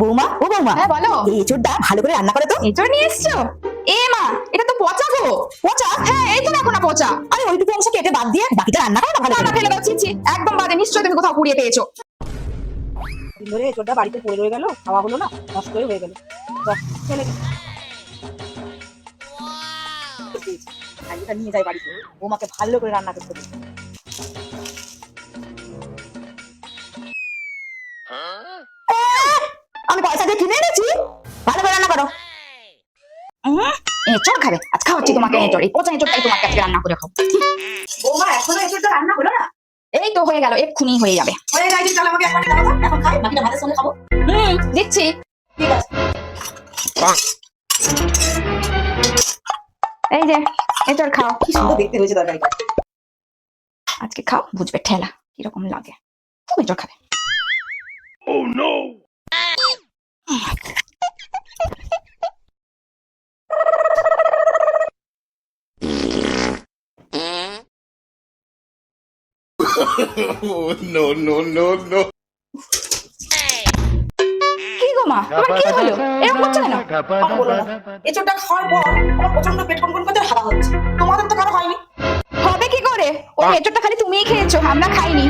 বৌমা ও বৌমা। হ্যাঁ বলো। এই এঁচোড়টা ভালো করে রান্না করে তো। এঁচড় নিয়ে এসছো? এ মা এটা তো পচা গো। পচা? হ্যাঁ এই তো দেখো না পচা। আরে ওইটুকু অংশ কেটে বাদ দিয়ে বাকিটা রান্না করো না ভালো করে। ফেলে দাও ছি ছি, একদম বাদে নিশ্চয়ই তুমি কোথাও কুড়িয়ে পেয়েছ। দিন ধরে এঁচোড়টা বাড়িতে পড়ে রয়ে গেল খাওয়া হলো না নষ্ট হয়ে হয়ে গেল। ফেলে। আজকে নিয়ে যাই বাড়িতে। বৌমাকে ভালো করে রান্না করতে দিই। আমি পয়সা দিয়ে কিনে এনেছি? ভালো করে রান্না করো। এঁচড় খাবে। আজ খাওয়াচ্ছি তোমাকে এঁচড় এই পচা এঁচড়টাই তোমার কাছে রান্না করে খাও। বৌমা এখনও এঁচোড়টা রান্না হলো না? এই তো হয়ে গেল এক্ষুনি হয়ে যাবে। হয়ে গেছে তাহলে আমাকে এক দাও এখন খাই। বাকিটা ভাতের সঙ্গে খাব। হুম দিচ্ছি। ঠিক আছে। এই যে এঁচড় খাও। কি সুন্দর দেখতে হয়েছে তরকারিটা। আজকে খাও বুঝবে ঠেলা কীরকম লাগে। খুব এঁচড় খাবে। Oh, no, no, no, no. কি গো মা? তোমার কি হলো? এরকম হচ্ছে কেন? কথা বলো না। এঁচোড়টা খাওয়ার পর আমার প্রচণ্ড পেট কনকন করতে হাগা হচ্ছে। তোমাদের তো কারও হয়নি। হবে কি করে? ওই এঁচড়টা খালি তুমিই খেয়েছো আমরা খাইনি।